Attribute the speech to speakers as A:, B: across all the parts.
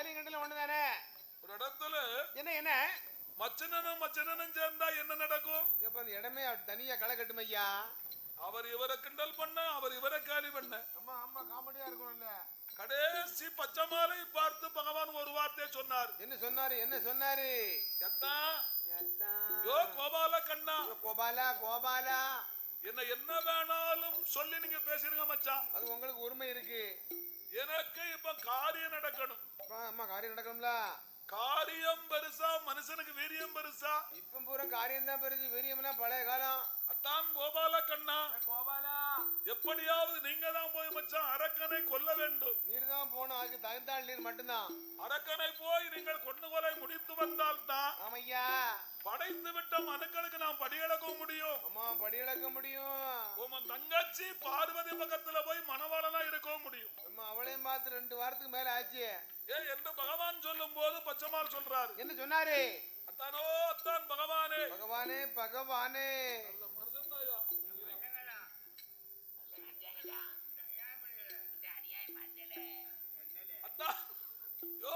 A: வேலையும் கண்டல ஒண்ணுதானே?
B: ஒரு இடத்துல
A: என்ன என்ன?
B: மச்சனனும் மச்சனனும் சேர்ந்தா என்ன நடக்கும்?
A: இப்ப அந்த இடமே தனியா களை கட்டும் ஐயா?
B: அவர் இவரை கிண்டல் பண்ண அவர் இவரை காலி பண்ண.
A: ஆமா ஆமா காமெடியா இருக்கும்ல
B: கடைசி பச்சை மாலை பார்த்து பகவான் ஒரு வார்த்தையை சொன்னார்.
A: என்ன சொன்னாரு என்ன சொன்னாரு?
B: எத்தா. யோ கோபால கண்ணா.
A: கோபாலா கோபாலா.
B: என்ன என்ன வேணாலும் சொல்லி நீங்க பேசுறீங்க மச்சான்.
A: அது உங்களுக்கு உரிமை இருக்கு.
B: எனக்கு இப்ப காரியம் நடக்கணும்.
A: அம்மா காரியம் நடக்கணும்ல?
B: காரியம் பெருசா மனுஷனுக்கு வீரியம் பெருசா.
A: இப்ப பூரா காரியம் தான் பெருசு வெறியம்லாம் பழைய காலம்.
B: அத்தான் கோபால கண்ணா.
A: கோபாலா?
B: எப்படியாவது நீங்க தான் போய் மச்சான் அரக்கனை கொல்ல வேண்டும்.
A: நீர் தான் போகணும் அதுக்கு தகுந்தாள் நீர் மட்டும்தான்.
B: அரக்கனை போய் நீங்கள் கொண்டு கொலை முடித்து வந்தால் தான்
A: ஆமையா?
B: படைத்து விட்ட மனுக்களுக்கு நாம் படியளக்க முடியும்.
A: அம்மா படி இழக்க முடியும்.
B: உன் தங்கச்சி பார்வதி பக்கத்துல போய் மணவாளனா இருக்க முடியும்.
A: அம்மா அவளையும் பார்த்து ரெண்டு வாரத்துக்கு மேல ஆச்சு.
B: என்று பகவான் சொல்லும் போது பச்சைமால் சொல்றாரு.
A: என்ன சொன்னாரு.
B: அத்தானோ அத்தான் பகவானே.
A: பகவானே பகவானே.
B: அத்தா யோ.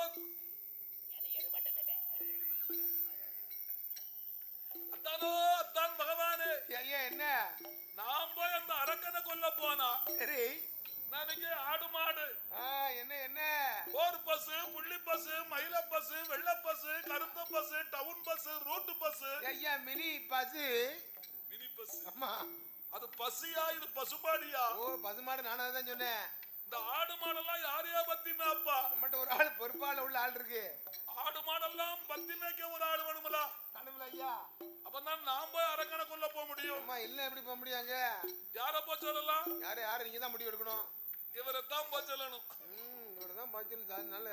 B: அத்தானோ அத்தான் பகவானே.
A: ஐயா என்ன?
B: நான் போய் அந்த அரக்கனை கொல்ல போனா.
A: சரி.
B: நாளைக்கு ஆடு மாடு.
A: ஆ,
B: போர் பஸ் புள்ளி பஸ் மயில பஸ் வெள்ள பஸ் கருத்த bus town bus route bus.
A: ஐயா மினி பசு
B: மினி பஸ்.
A: அம்மா
B: அது பசியா இது பசுபாடியா
A: ஓ பசுமாடு நானும் தான் சொன்னேன்.
B: இந்த ஆடு மாடெல்லாம் யாரையா பத்தி மேப்பா
A: நம்மகிட்ட ஒரு ஆள் பொறுப்பால உள்ள ஆள் இருக்கு.
B: ஆடு மாடெல்லாம் பத்தி மேய்க்க ஒரு ஆடு வேணுமல
A: கனவுல ஐயா.
B: அப்பதான் நான் போய் அரக்கனை கொல்ல போக முடியும்.
A: அம்மா இல்ல எப்படி போக முடியாங்க
B: யார போய் சொல்லலாம்?
A: யாரு யாரு? நீங்க தான் முடிவு எடுக்கணும்.
B: இவரை தான் போய் சொல்லணும்
A: இவர் தான் பாய்ச்சல்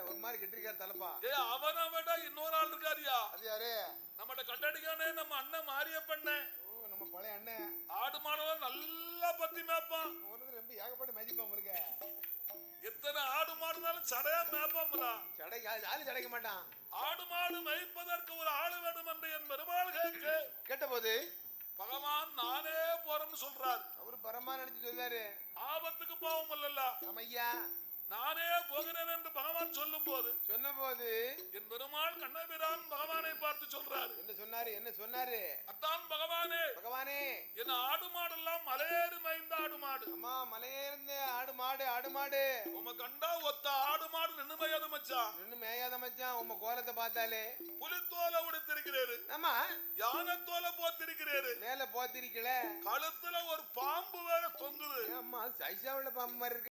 A: ஒரு மாதிரி கெட்டிருக்காரு தலைப்பா.
B: ஏ அவனை விட இன்னொரு ஆள் இருக்காருயா?
A: அது யாரு?
B: நம்மகிட்ட கண்டடிக்கானே நம்ம அண்ணன் மாரியப்பண்ணே.
A: ஓ நம்ம பழைய அண்ணன்.
B: ஆடு மாடெல்லாம் நல்லா பத்தி மேப்பான்
A: ஒரு ரொம்ப ஏகப்பட்ட மதிப்பாம இருக்க
B: எத்தனை ஆடு மாடுனாலும் சடையா மேப்பாம்ல
A: சடை ஆளு சடைக்க மாட்டான்.
B: ஆடு மாடு மேய்ப்பதற்கு ஒரு ஆளு வேணும் என்று என் பெருமாள் கேட்க
A: கேட்ட போது
B: பகவான் நானே போறேன்னு சொல்றார்.
A: அவரு பரமா நினைச்சு சொன்னாரு
B: ஆபத்துக்கு பாவம் இல்லல்ல.
A: ஐயா
B: நானே போகிறேன் என்று பகவான் சொல்லும் போது
A: சொன்ன போது
B: என் பெருமாள் கண்ணபிரான் பகவானை பார்த்து சொல்றாரு.
A: என்ன சொன்னாரு? என்ன சொன்னாரு?
B: அத்தான் பகவானே.
A: பகவானே.
B: என் ஆடு மாடெல்லாம் மலையேறி மைந்த ஆடு மாடு.
A: அம்மா மலையேர்ந்த ஆடு மாடு ஆடு மாடு.
B: உம கண்டா ஒத்த ஆடு மாடு நின்று மையாது மச்சான்
A: நின்னு மேயாத மச்சான் உங்க கோலத்தை பார்த்தாலே.
B: புலித்தோலை உடுத்திருக்கிறேரு.
A: ஆமா.
B: யானை தோலை போத்திருக்கிறேரு.
A: மேல போத்திருக்கல.
B: கழுத்துல ஒரு பாம்பு வேற தொங்குது.
A: அம்மா சைசா உள்ள பாம்பு மாதிரி இருக்கு.